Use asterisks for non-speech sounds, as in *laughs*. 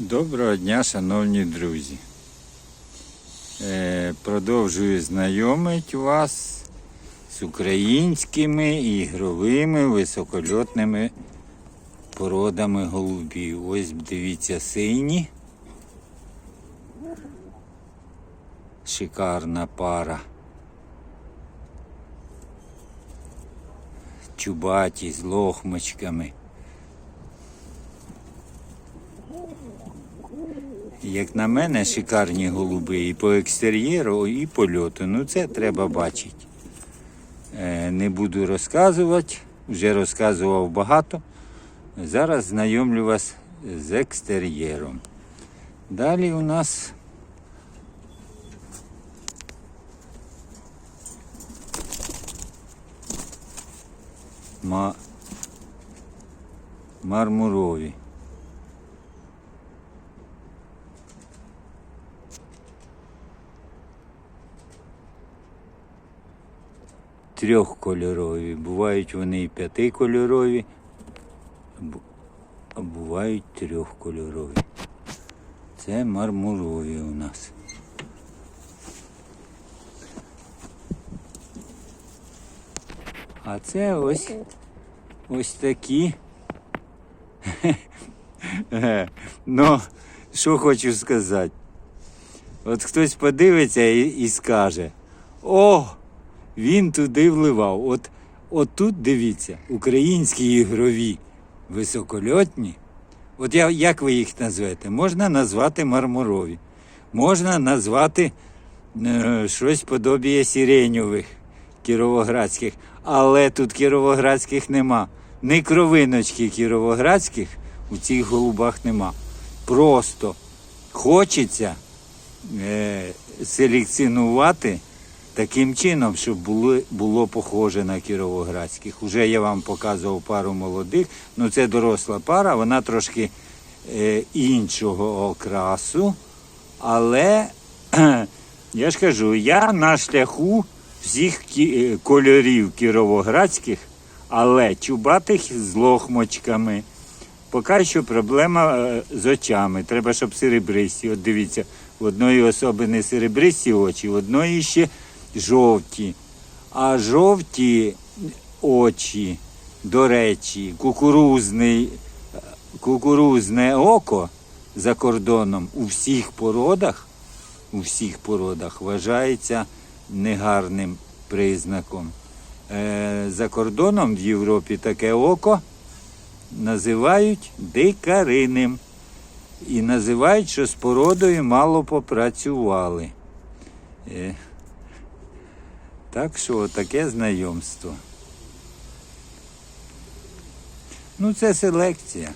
Доброго дня, шановні друзі. Е, продовжую знайомити вас з українськими ігровими високольотними породами голубів. Ось дивіться сині. Шикарна пара. Чубаті з лохмочками. Як на мене, шикарні голуби і по екстер'єру, і по льоту. Ну це треба бачити. Е, не буду розказувати, вже розказував багато. Зараз знайомлю вас з екстер'єром. Далі у нас ма... мармурові. Трьохкольорові. Бувають вони і п'ятикольорові, а бувають трьохкольорові. Це мармурові у нас. А це ось ось такі. *laughs* Ну, що хочу сказати. От хтось подивиться і, і скаже: О! Він туди вливав. От, от тут дивіться, українські ігрові високольотні. От я, як ви їх назвете? Можна назвати мармурові, можна назвати е, щось подобіє сиреньових кіровоградських, але тут кіровоградських нема. Ні кровиночки кіровоградських у цих голубах нема. Просто хочеться е, селекціонувати таким чином, щоб було, було похоже на кіровоградських. Уже я вам показував пару молодих, ну це доросла пара, вона трошки е, іншого окрасу. Але *clears throat* я ж кажу, я на шляху всіх кі- е, кольорів кіровоградських, але чубатих з лохмочками. Поки що проблема е, з очами. Треба, щоб серебристі. От дивіться, в одної особи не серебристі очі, в одної ще жовті. А жовті очі, до речі, кукурузний, е, кукурузне око за кордоном у всіх породах, у всіх породах вважається негарним признаком. Е, за кордоном в Європі таке око називають дикариним. І називають, що з породою мало попрацювали. Так що таке знайомство. Ну, це селекція.